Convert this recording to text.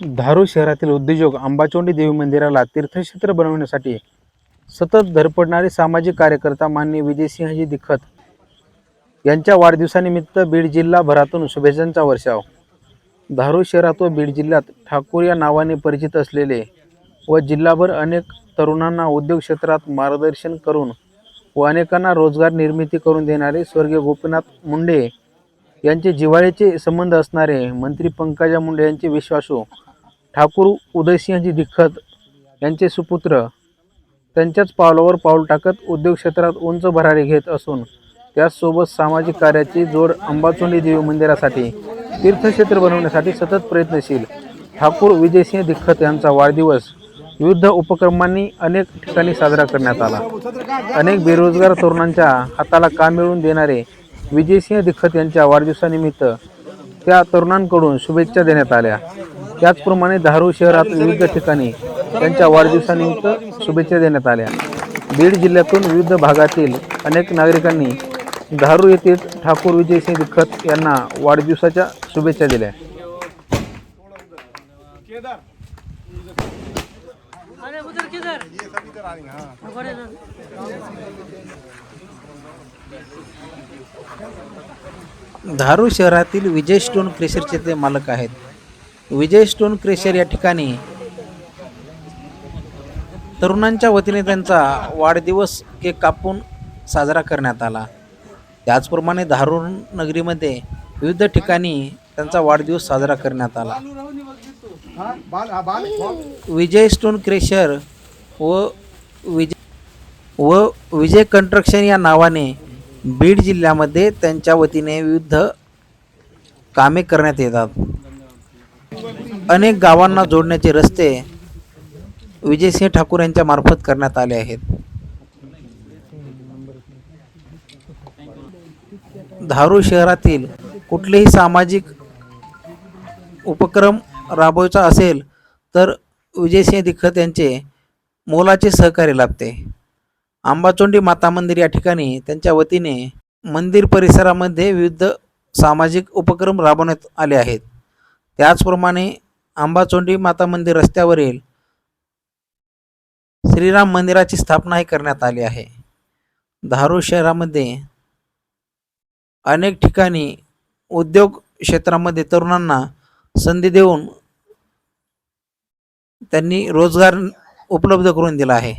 धारूर शहरातील उद्योजक अंबाचोंडी देवी मंदिराला तीर्थक्षेत्र बनवण्यासाठी सतत धरपडणारे सामाजिक कार्यकर्ता माननीय विजयसिंहजी दिखत यांच्या वाढदिवसानिमित्त बीड जिल्हाभरातून शुभेच्छांचा वर्षाव. धारूर शहरात व बीड जिल्ह्यात ठाकूर या नावाने परिचित असलेले व जिल्हाभर अनेक तरुणांना उद्योग क्षेत्रात मार्गदर्शन करून व अनेकांना रोजगार निर्मिती करून देणारे स्वर्गीय गोपीनाथ मुंडे यांचे जिव्हाळ्याचे संबंध असणारे मंत्री पंकजा मुंडे यांचे विश्वासू ठाकूर उदयसिंहजी दिखत यांचे सुपुत्र त्यांच्याच पावलावर पाऊल टाकत उद्योग क्षेत्रात उंच भरारी घेत असून त्याचसोबत सामाजिक कार्याची जोड अंबाचोंडी देवी मंदिरासाठी तीर्थक्षेत्र बनवण्यासाठी सतत प्रयत्नशील ठाकूर विजयसिंह दिखत यांचा वाढदिवस विविध उपक्रमांनी अनेक ठिकाणी साजरा करण्यात आला. अनेक बेरोजगार तरुणांच्या हाताला काम मिळवून देणारे विजयसिंह दिखत यांच्या वाढदिवसानिमित्त त्या तरुणांकडून शुभेच्छा देण्यात आल्या. त्याचप्रमाणे धारूर शहरात विविध ठिकाणी त्यांच्या वाढदिवसानिमित्त शुभेच्छा देण्यात आल्या. बीड जिल्ह्यातून विविध भागातील अनेक नागरिकांनी धारूर येथील ठाकूर विजयसिंह दिखत यांना वाढदिवसाच्या शुभेच्छा दिल्या. धारू शहरातील विजय स्टोन क्रेशरचे ते मालक आहेत. विजय स्टोन क्रेशर या ठिकाणी तरुणांच्या वतीने त्यांचा वाढदिवस केक कापून साजरा करण्यात आला. त्याचप्रमाणे धारूर नगरीमध्ये विविध ठिकाणी त्यांचा वाढदिवस साजरा करण्यात आला. विजय स्टोन क्रेशर व विजय व विजय कंस्ट्रक्शन या नावाने बीड जिल्ह्यामध्ये त्यांच्या वतीने विविध कामे करण्यात येतात. अनेक गावांना जोडण्याचे रस्ते विजयसिंह ठाकूर यांच्या मार्फत करण्यात आले आहेत. धारूर शहरातील कुठलेही सामाजिक उपक्रम राबवायचा असेल तर विजयसिंह दिखत यांचे मोलाचे सहकार्य लाभते. आंबाचोंडी माता मंदिर या ठिकाणी त्यांच्या वतीने मंदिर परिसरामध्ये विविध सामाजिक उपक्रम राबवण्यात आले आहेत. त्याचप्रमाणे आंबाचोंडी माता मंदिर रस्त्यावरील श्रीराम मंदिराची स्थापनाही करण्यात आली आहे. धारूर शहरामध्ये अनेक ठिकाणी उद्योग क्षेत्रामध्ये तरुणांना संधी देऊन त्यांनी रोजगार उपलब्ध करून दिला आहे.